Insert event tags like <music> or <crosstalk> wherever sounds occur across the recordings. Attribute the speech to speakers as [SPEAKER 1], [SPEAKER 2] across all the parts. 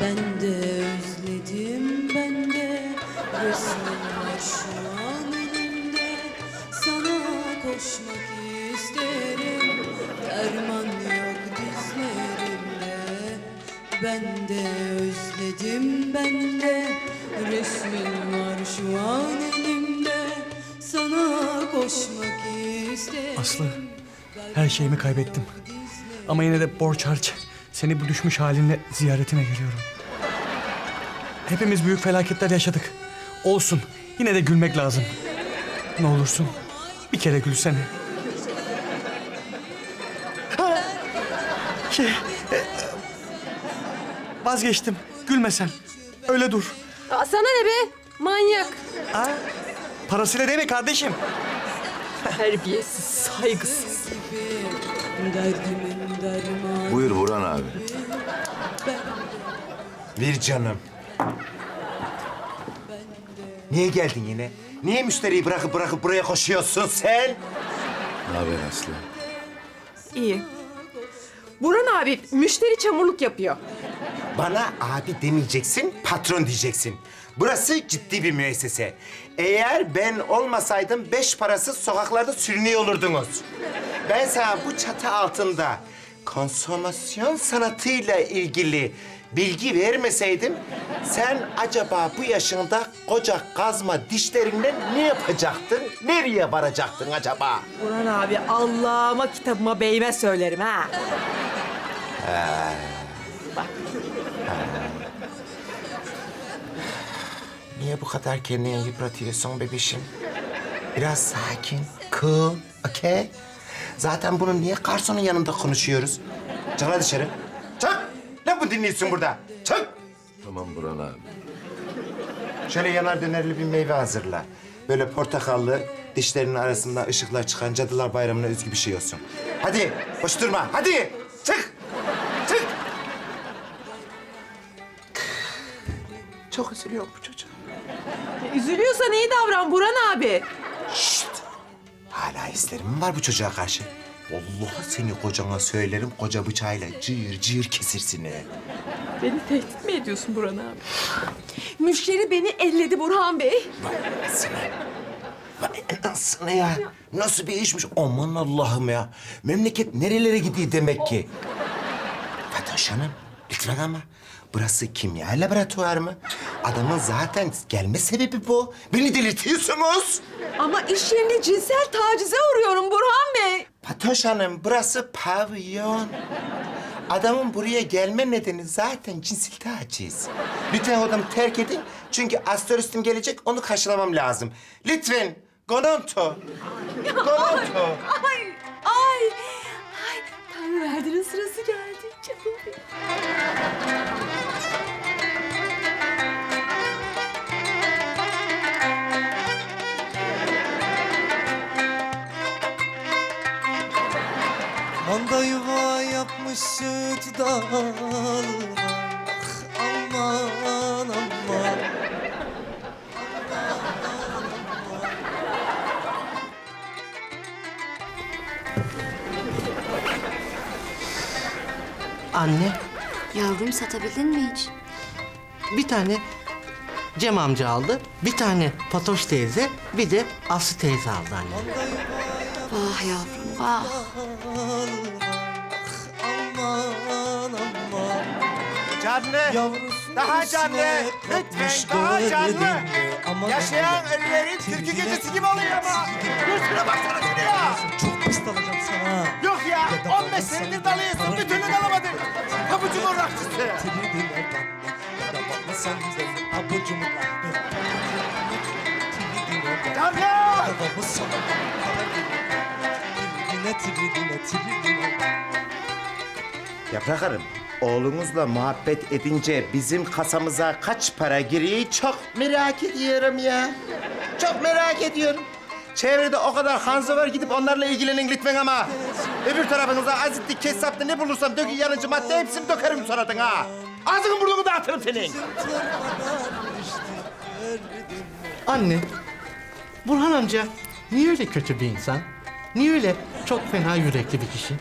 [SPEAKER 1] Ben de özledim ben de. Resmin var şu an elimde. Sana koşmak isterim. Derman yok dizlerimde. Ben de özledim ben de. Resmin var şu an elimde. Sana koşmak isterim.
[SPEAKER 2] Aslı, her şeyimi kaybettim. Ama yine de borç harç seni bu düşmüş halinle ziyaretine geliyorum. Hepimiz büyük felaketler yaşadık. Olsun, yine de gülmek lazım. Ne olursun, bir kere gülsene. Ha, Şey, e, vazgeçtim. Gülme sen. Öyle dur.
[SPEAKER 3] Aa, sana ne be? Manyak.
[SPEAKER 2] Ha? Parasıyla değil mi kardeşim?
[SPEAKER 3] Terbiyesiz, saygısız.
[SPEAKER 4] Buyur Burhan abi.
[SPEAKER 5] Bir canım. Niye geldin yine? Niye müşteriyi bırakıp bırakıp buraya koşuyorsun sen?
[SPEAKER 4] Ne haber Aslı?
[SPEAKER 3] İyi. Burhan abi müşteri çamurluk yapıyor.
[SPEAKER 5] Bana abi demeyeceksin, patron diyeceksin. Burası ciddi bir müessese. Eğer ben olmasaydım beş parasız sokaklarda sürünüyor olurdunuz. Ben sana bu çatı altında konsomasyon sanatıyla ilgili bilgi vermeseydim... ...sen acaba bu yaşında koca kazma dişlerinle ne yapacaktın? Nereye varacaktın acaba?
[SPEAKER 3] Burhan abi Allah'ıma kitabıma beyime söylerim ha.
[SPEAKER 5] Niye bu kadar kendini yıpratıyorsun bebişim? Biraz sakin, cool, okay? Zaten bunu niye garsonun yanında konuşuyoruz? Çık lan dışarı. Çık! Ne bu dinliyorsun burada? Çık!
[SPEAKER 4] Tamam Burhan abi.
[SPEAKER 5] Şöyle yanar dönerli bir meyve hazırla. Böyle portakallı, dişlerinin arasında ışıklar çıkan Cadılar Bayramı'na özgü bir şey olsun. Hadi, boş durma. Hadi! Çık! Çık! Çok üzülüyorum bu çocuğa.
[SPEAKER 3] Üzülüyorsan iyi davran Burhan abi.
[SPEAKER 5] Hislerim mi var bu çocuğa karşı? Vallahi seni kocana söylerim, koca bıçağıyla cıyır cıyır kesirsin he.
[SPEAKER 3] Beni tehdit mi ediyorsun Burhan abi? Müşteri beni elledi Burhan Bey.
[SPEAKER 5] Vay anasını. Vay anasını ya. Nasıl bir işmiş? Aman Allah'ım ya. Memleket nerelere gidiyor demek ki? Fatoş Hanım, lütfen ama. Burası kimya laboratuvar mı? Adamın zaten gelme sebebi bu. Beni delirtiyorsunuz.
[SPEAKER 3] Ama iş yerinde cinsel tacize uğruyorum Burhan Bey.
[SPEAKER 5] Fatoş Hanım, burası pavyon. Adamın buraya gelme nedeni zaten cinsel taciz. Lütfen odamı terk edin. Çünkü astrolojim gelecek, onu karşılamam lazım. Lütfen, gononto. Gononto.
[SPEAKER 3] Ay, ay, ay. Tanrı verdinin sırası geldi canım benim.
[SPEAKER 6] Süt dalına Ah, Aman aman
[SPEAKER 7] Anne,
[SPEAKER 8] Yavrum satabildin mi hiç?
[SPEAKER 7] bir tane Cem amca aldı, bir tane Fatoş teyze, bir de Aslı teyze aldı anne.
[SPEAKER 8] Vah yavrum vah.
[SPEAKER 5] Canlı. Daha canlı. Lütfen daha canlı. Yaşayan ölülerin türkü gecesi gibi oluyor ama. Gözüne baksana şunu ya.
[SPEAKER 6] Çok pis dalacağım sana
[SPEAKER 5] Yok ya,
[SPEAKER 6] Ya da
[SPEAKER 5] 15
[SPEAKER 6] bana
[SPEAKER 5] senedir
[SPEAKER 6] sen-
[SPEAKER 5] dalıyorsun, bir türlü dalamadın. Pabucun rakçısı.
[SPEAKER 6] Abucumu Tridiler
[SPEAKER 5] Canlı. Yaprak Hanım, oğlunuzla muhabbet edince bizim kasamıza kaç para giriyor çok merak ediyorum ya. Çok merak ediyorum. Çevrede o kadar hanzo var gidip onlarla ilgilenin lütfen ama. Öbür tarafınıza azitli, kessaplı ne bulursam dökün yanıcı madde hepsini dökerim sonradan ha. Ağzını burnunu dağıtırım senin.
[SPEAKER 7] Anne, Burhan amca niye öyle kötü bir insan? Niye öyle çok fena yürekli bir kişi?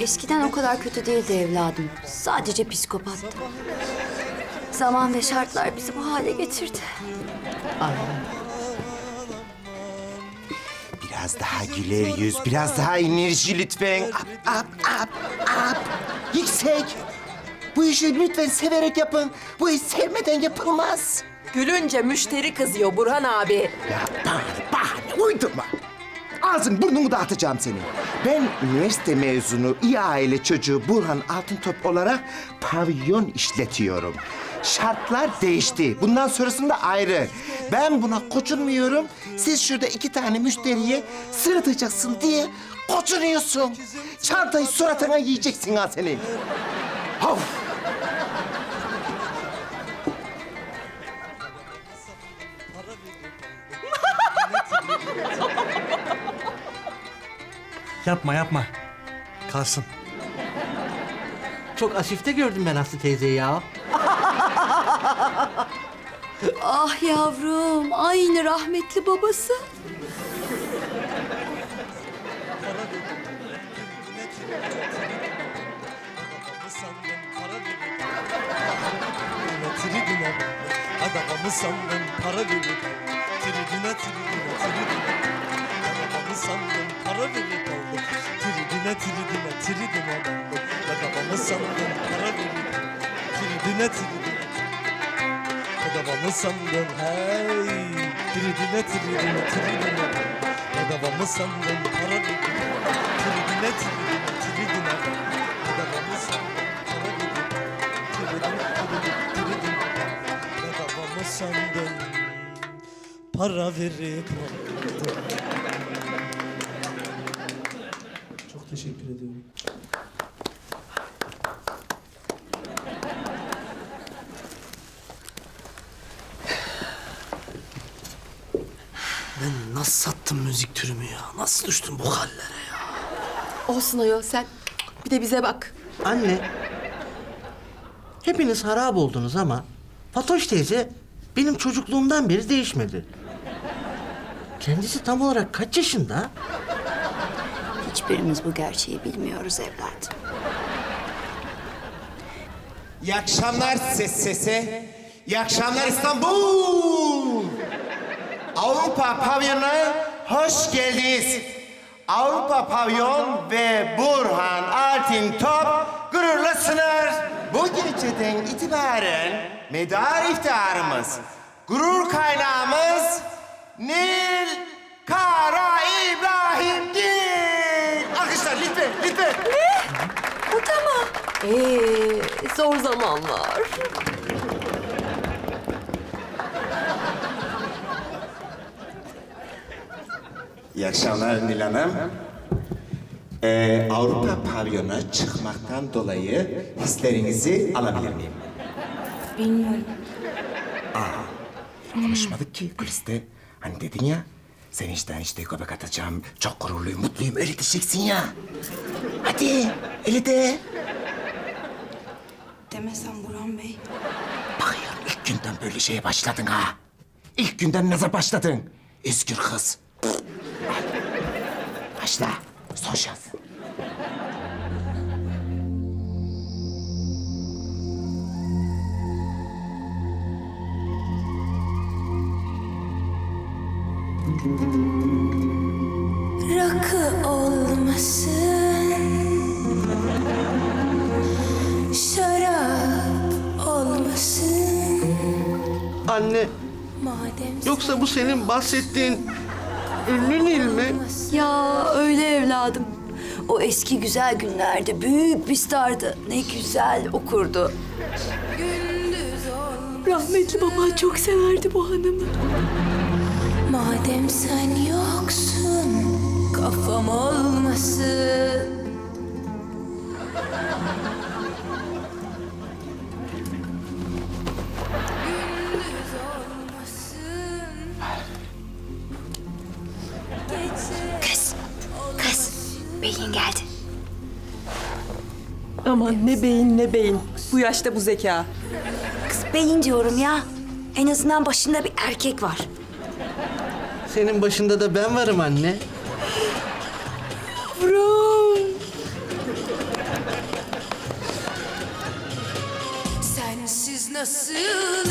[SPEAKER 8] Eskiden o kadar kötü değildi evladım. Sadece psikopattı. Zaman ve şartlar bizi bu hale getirdi.
[SPEAKER 5] Biraz daha güler yüz, biraz daha enerji lütfen. Up, up, up, up. Yüksek. Bu işi lütfen severek yapın. Bu iş sevmeden yapılmaz.
[SPEAKER 3] Gülünce müşteri kızıyor Burhan abi.
[SPEAKER 5] Ya bahane, bahane uydurma. Ağzın burnunu dağıtacağım seni. Ben üniversite mezunu iyi aile çocuğu Burhan Altıntop olarak pavyon işletiyorum. Şartlar değişti. Bundan sonrasında ayrı. Ben buna koçunmuyorum. Siz şurada iki tane müşteriye sırıtacaksın diye koçunuyorsun. Çantayı suratına yiyeceksin ha senin. Of!
[SPEAKER 2] Yapma yapma. Kalsın.
[SPEAKER 7] Çok asifte gördüm ben Aslı teyzeyi ya. <laughs>
[SPEAKER 8] Ah yavrum, aynı rahmetli babası.
[SPEAKER 6] sandın para verir Tridine Adamı sandın para verir Tridine tridine tridine Adamı sandın para verir kaldı Tridine tridine tridine daldı Adamı sandın? Para verir Tridine tridine Adamı sandın? Hey! Tridine tridine tridine Adamı sandın? Para verir Tridine tridine tridine Adamı sandın para verir Tridine tridine tridine Adamı sandın? Para verip aldın Çok teşekkür ediyorum.
[SPEAKER 9] Ben nasıl sattım müzik türümü ya? Nasıl düştüm bu hallere ya?
[SPEAKER 3] Olsun ayol sen. Bir de bize bak.
[SPEAKER 7] Anne, hepiniz harap oldunuz ama Fatoş teyze benim çocukluğumdan beri değişmedi. Kendisi tam olarak kaç yaşında?
[SPEAKER 8] Hiçbirimiz bu gerçeği bilmiyoruz evladım.
[SPEAKER 5] İyi akşamlar ses sese. İyi akşamlar İstanbul. Avrupa pavyonuna hoş geldiniz. Avrupa Pavyon ve Burhan Altin Top gururla. Bu geceden itibaren medar iftiharımız, gurur kaynağımız Nil Kara
[SPEAKER 3] Ee, zor zamanlar.
[SPEAKER 5] İyi akşamlar Nil Hanım. Ee, Avrupa pavyona çıkmaktan dolayı hislerinizi alabilir miyim?
[SPEAKER 8] Bilmiyorum.
[SPEAKER 5] Konuşmadık ki Kriste. Hani dedin ya, sen işten işte göbek atacağım, çok gururluyum, mutluyum, öyle diyeceksin ya. Hadi, öyle de.
[SPEAKER 8] Demesem Burhan Bey.
[SPEAKER 5] Bakıyorum ilk günden böyle şeye başladın ha. İlk günden nasıl başladın? Özgür kız. Başla, son şans.
[SPEAKER 10] Rakı
[SPEAKER 7] Anne,
[SPEAKER 10] Madem
[SPEAKER 7] yoksa bu senin bahsettiğin ünlü Nil mi?
[SPEAKER 8] Ya öyle evladım. O eski güzel günlerde büyük bir stardı. Ne güzel okurdu.
[SPEAKER 3] Rahmetli baba çok severdi bu hanımı.
[SPEAKER 10] Madem sen yoksun Kafam olmasın
[SPEAKER 8] Beyin geldi.
[SPEAKER 3] Aman ne beyin ne beyin. Bu yaşta bu zeka.
[SPEAKER 8] Kız beyin diyorum ya. En azından başında bir erkek var.
[SPEAKER 7] Senin başında da ben varım anne.
[SPEAKER 10] Sensiz nasılım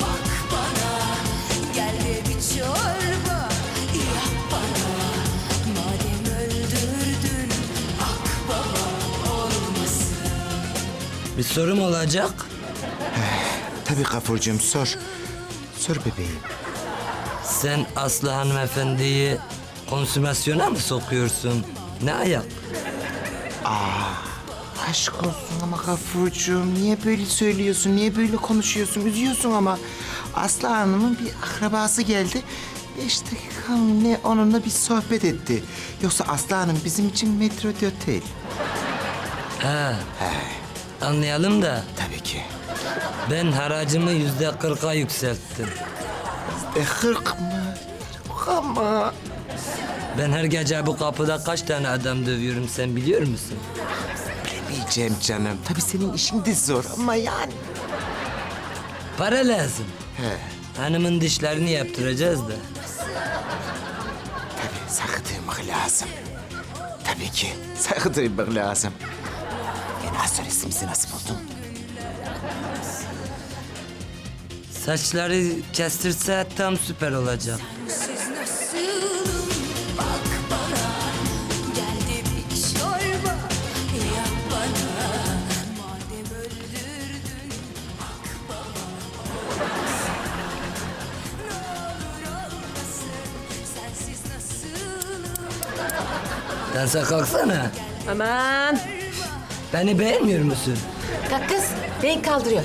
[SPEAKER 10] bak bana Gel de bir çorba
[SPEAKER 9] Bir sorum olacak.
[SPEAKER 5] Tabii Gafurcuğum sor. Sor bebeğim.
[SPEAKER 9] Sen Aslı hanımefendiyi konsümasyona mı sokuyorsun? Ne ayak?
[SPEAKER 5] Aşk olsun ama Gafurcuğum niye böyle söylüyorsun, niye böyle konuşuyorsun, üzüyorsun ama. Aslı Hanım'ın bir akrabası geldi. Beş dakika mı ne onunla bir sohbet etti. Yoksa Aslı Hanım bizim için metro otel.
[SPEAKER 9] Ha. Anlayalım da
[SPEAKER 5] Tabii ki.
[SPEAKER 9] ben haracımı yüzde kırka yükselttim.
[SPEAKER 5] E kırk mı? Ama
[SPEAKER 9] Ben her gece bu kapıda kaç tane adam dövüyorum sen biliyor musun?
[SPEAKER 5] bilemeyeceğim canım. Tabii senin işin de zor ama yani.
[SPEAKER 9] Para lazım.
[SPEAKER 5] He.
[SPEAKER 9] Hanımın dişlerini yaptıracağız da.
[SPEAKER 5] Tabii saygı duymak lazım. Tabii ki saygı duymak lazım. Yani astrolojimizi nasıl buldun?
[SPEAKER 9] Saçları kestirse tam süper olacak.
[SPEAKER 10] Siz nasılım bak bana Gel de bir çorba yap bana Madem öldürdün akbaba olmasın Ne olur olmasın sensiz nasılım
[SPEAKER 9] Dansa kalksana.
[SPEAKER 3] Aman.
[SPEAKER 9] Beni beğenmiyor musun?
[SPEAKER 3] Kalk kız. Ben kaldırıyor.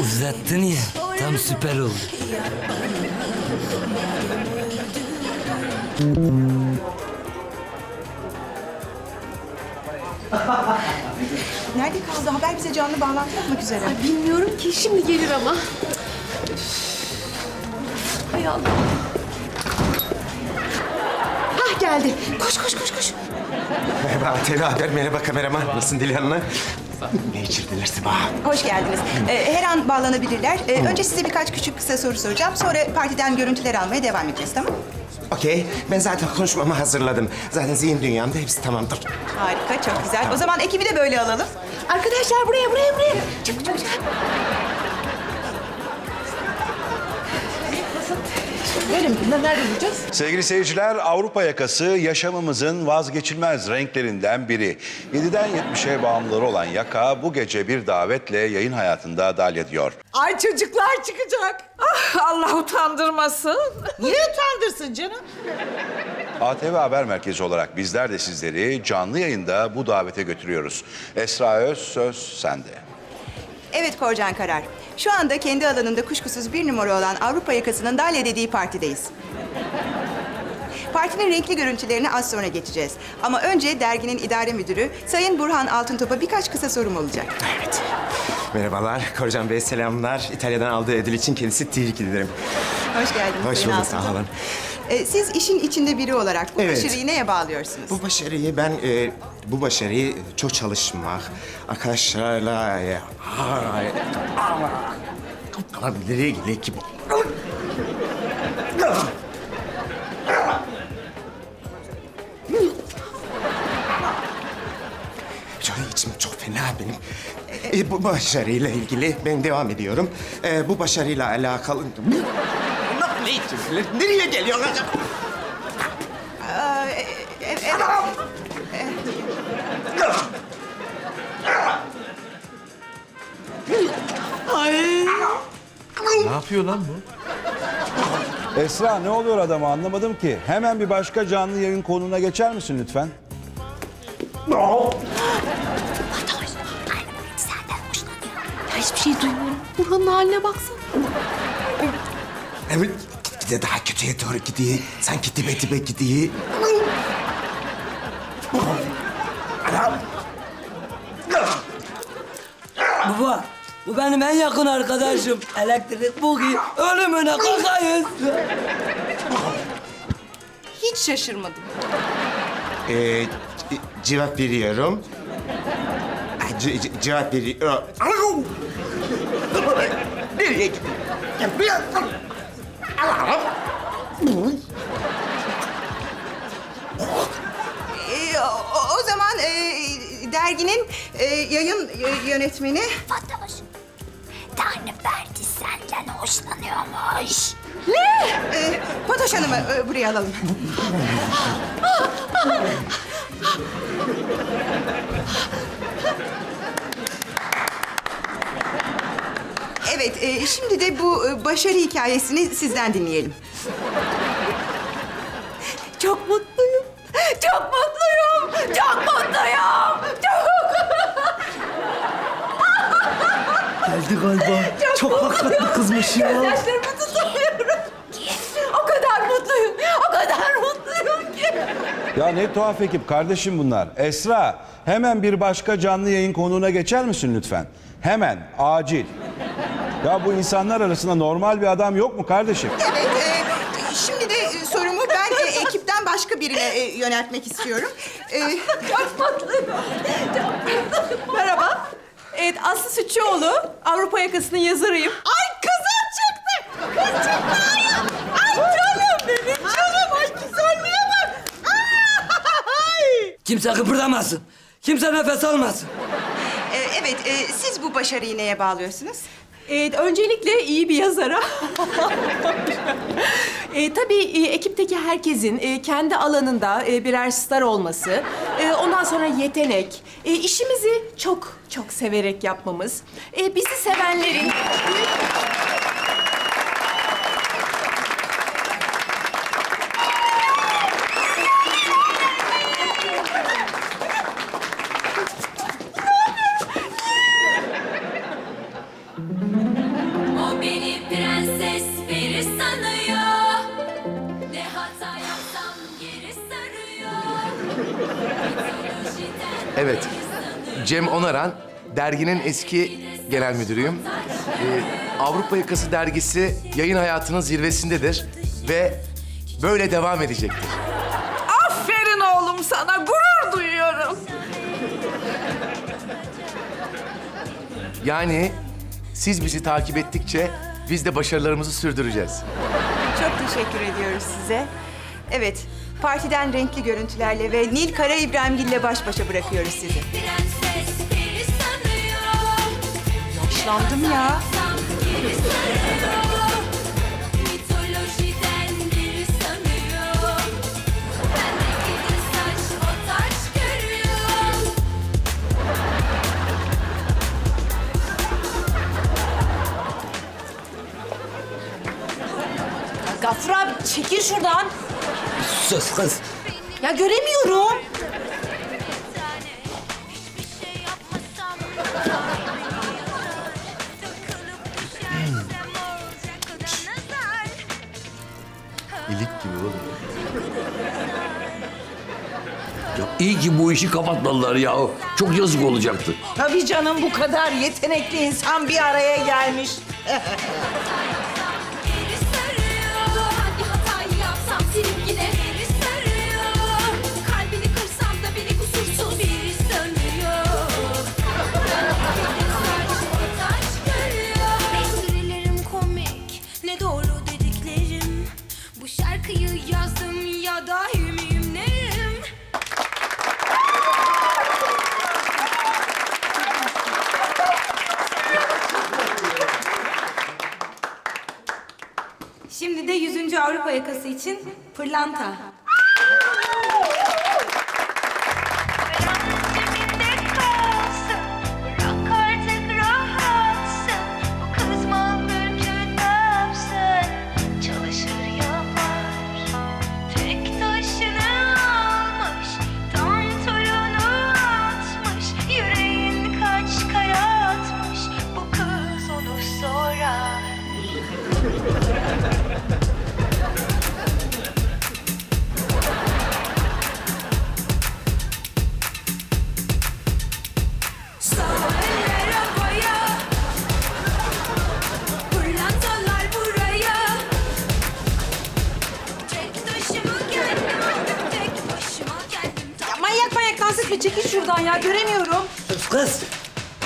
[SPEAKER 9] Uzattın ya tam süper oldu.
[SPEAKER 11] Nerede kaldı? Haber bize canlı bağlantı yapmak üzere.
[SPEAKER 3] Bilmiyorum ki şimdi gelir ama. Hay Allah. Hah geldi. Koş koş koş koş.
[SPEAKER 5] Merhaba TV Haber, merhaba kameraman. Nasılsın Dilan'la? Ne içirdiler sabah?
[SPEAKER 11] Hoş geldiniz. Ee, her an bağlanabilirler. Ee, önce size birkaç küçük kısa soru soracağım. Sonra partiden görüntüler almaya devam edeceğiz, tamam mı?
[SPEAKER 5] Okey, ben zaten konuşmamı hazırladım. Zaten zihin dünyamda hepsi tamamdır.
[SPEAKER 11] Harika, çok güzel. O zaman ekibi de böyle alalım.
[SPEAKER 3] Arkadaşlar buraya buraya buraya. Çabuk çabuk. Verin bunları nerede bulacağız?
[SPEAKER 12] Sevgili seyirciler, Avrupa yakası yaşamımızın vazgeçilmez renklerinden biri. 7'den 70'e bağımlıları olan yaka bu gece bir davetle yayın hayatında dahil ediyor.
[SPEAKER 13] Ay çocuklar çıkacak. Ah Allah utandırmasın.
[SPEAKER 11] Niye utandırsın canım?
[SPEAKER 12] ATV Haber Merkezi olarak bizler de sizleri canlı yayında bu davete götürüyoruz. Esra Öz, söz sende.
[SPEAKER 11] Evet Korcan Karar. Şu anda kendi alanında kuşkusuz bir numara olan Avrupa yakasının Dalya dediği partideyiz. Partinin renkli görüntülerine az sonra geçeceğiz. Ama önce derginin idare müdürü Sayın Burhan Altıntop'a birkaç kısa sorum olacak.
[SPEAKER 5] Evet. Merhabalar, Korcan Bey selamlar. İtalya'dan aldığı ödül için kendisi tebrik ederim.
[SPEAKER 11] Hoş geldiniz
[SPEAKER 5] Hoş bulduk, sağ olun.
[SPEAKER 11] Ee, siz işin içinde biri olarak bu
[SPEAKER 5] Evet.
[SPEAKER 11] başarıyı neye bağlıyorsunuz?
[SPEAKER 5] Bu başarıyı ben, e, bu başarıyı çok çalışmak, arkadaşlarla... E, ay, ama gidiyor ki bu? Çok içim çok fena benim. E, bu başarıyla ilgili ben devam ediyorum. E, bu başarıyla alakalı... Ne? Nereye geliyor acaba?
[SPEAKER 11] Aa, e- e- evet.
[SPEAKER 7] Ne yapıyor lan bu?
[SPEAKER 12] Esra ne oluyor adama anlamadım ki. Hemen bir başka canlı yayın konuna geçer misin lütfen?
[SPEAKER 3] Ya hiçbir şey duymuyorum. Burhan'ın haline baksana.
[SPEAKER 5] Evet, gitgide daha kötüye doğru gidiyor. Sanki dibe dibe gidiyor. Anam.
[SPEAKER 9] Baba bu benim en yakın arkadaşım. Elektrik bugi ölümüne kakayız.
[SPEAKER 11] Hiç şaşırmadım.
[SPEAKER 5] Ee, ce- cevap veriyorum. Ce- ce- cevap veriyorum. Nereye gidiyor? Anam.
[SPEAKER 11] Ee, o, o zaman e, derginin e, yayın e, yönetmeni...
[SPEAKER 8] Fatoş. Tanrı Ferdi senden hoşlanıyormuş.
[SPEAKER 11] Ne? Ee, Fatoş Hanım'ı e, buraya alalım. <laughs> Evet, e, şimdi de bu e, başarı hikayesini sizden dinleyelim.
[SPEAKER 3] Çok mutluyum. Çok mutluyum. Çok mutluyum. Çok.
[SPEAKER 14] Geldi galiba. Çok, hakikaten kızmış ya.
[SPEAKER 3] Gözyaşlarımı tutamıyorum. O kadar mutluyum. O kadar mutluyum ki.
[SPEAKER 12] Ya ne tuhaf ekip kardeşim bunlar. Esra hemen bir başka canlı yayın konuğuna geçer misin lütfen? Hemen, acil. Ya bu insanlar arasında normal bir adam yok mu kardeşim?
[SPEAKER 11] Evet, e, şimdi de e, sorumu ben e, ekipten başka birine e, yöneltmek istiyorum. E,
[SPEAKER 3] Çok mutluyum. Merhaba. Evet, Aslı Sütçüoğlu. Avrupa Yakası'nın yazarıyım. Ay kızım çıktı. Kız çıktı ayol. Ay canım benim canım. Ay güzelliğe bak. Ay.
[SPEAKER 9] Kimse kıpırdamasın. Kimse nefes almasın.
[SPEAKER 11] e, evet, e, siz bu başarıyı neye bağlıyorsunuz?
[SPEAKER 3] Evet, öncelikle iyi bir yazara. e, tabii e, ekipteki herkesin e, kendi alanında e, birer star olması, e, ondan sonra yetenek, e, işimizi çok çok severek yapmamız, e, bizi sevenlerin...
[SPEAKER 15] Cem Onaran, derginin eski genel müdürüyüm. Ee, Avrupa Yakası dergisi yayın hayatının zirvesindedir ve böyle devam edecektir.
[SPEAKER 10] Aferin oğlum sana. Gurur duyuyorum.
[SPEAKER 15] Yani siz bizi takip ettikçe biz de başarılarımızı sürdüreceğiz.
[SPEAKER 11] Çok teşekkür ediyoruz size. Evet, partiden renkli görüntülerle ve Nil Kara İbrahimgil'le baş başa bırakıyoruz sizi. Yaşlandım ya.
[SPEAKER 3] Abi çekil şuradan.
[SPEAKER 9] Sus kız.
[SPEAKER 3] Ya göremiyorum.
[SPEAKER 15] İlik gibi oğlum.
[SPEAKER 16] İyi ki bu işi kapatmadılar ya. Çok yazık olacaktı.
[SPEAKER 10] Tabii canım bu kadar yetenekli insan bir araya gelmiş. <laughs>
[SPEAKER 3] Şimdi de 100. Avrupa yakası için pırlanta.
[SPEAKER 9] Çekil şuradan ya göremiyorum.
[SPEAKER 16] Kız.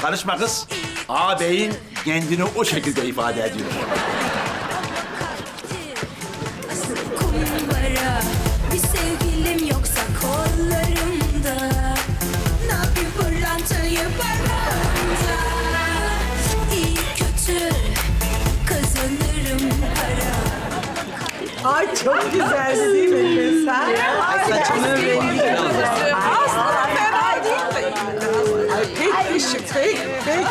[SPEAKER 10] Karışma kız. Ağabeyin kendini o şekilde ifade ediyor.
[SPEAKER 3] Ay çok güzel değil mi kız? ha? Ay saçının rengi de güzel. Aslında fena değil mi? Ay pek ışık, pek, pek.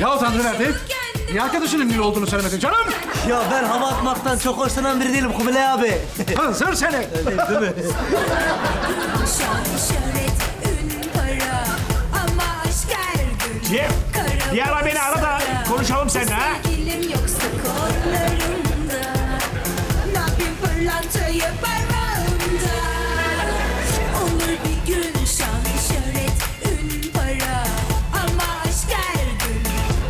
[SPEAKER 17] Ya Tanrı verdi. Niye arkadaşının ünlü olduğunu söylemedin canım?
[SPEAKER 14] Ya ben hava atmaktan çok hoşlanan biri değilim Kubilay abi.
[SPEAKER 17] Hınzır seni.
[SPEAKER 14] Değil mi? <laughs>
[SPEAKER 18] Kara
[SPEAKER 10] bir ara beni ara da konuşalım seninle, ha?
[SPEAKER 18] Sevgilim yoksa kollarımda Ne yapayım pırlantayı parmağımda Olur bir gün şan şöhret ün para Ama aşk her gün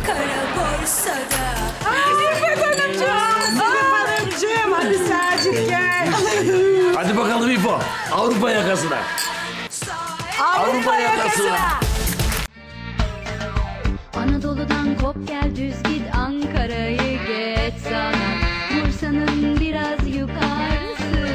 [SPEAKER 18] kara borsada
[SPEAKER 3] Ay Zülfet Hanımcığım. Zülfet Hanımcığım. Hadi Sercik gel.
[SPEAKER 16] Hadi bakalım İfo. Avrupa yakasına. Avrupa yakasına.
[SPEAKER 18] Anadolu'dan kop gel düz git Ankara'yı geç sana. Bursa'nın biraz yukarısı.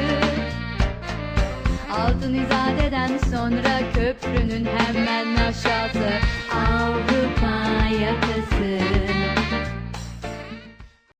[SPEAKER 18] Altın İzade'den sonra köprünün hemen aşağısı. Avrupa yakası.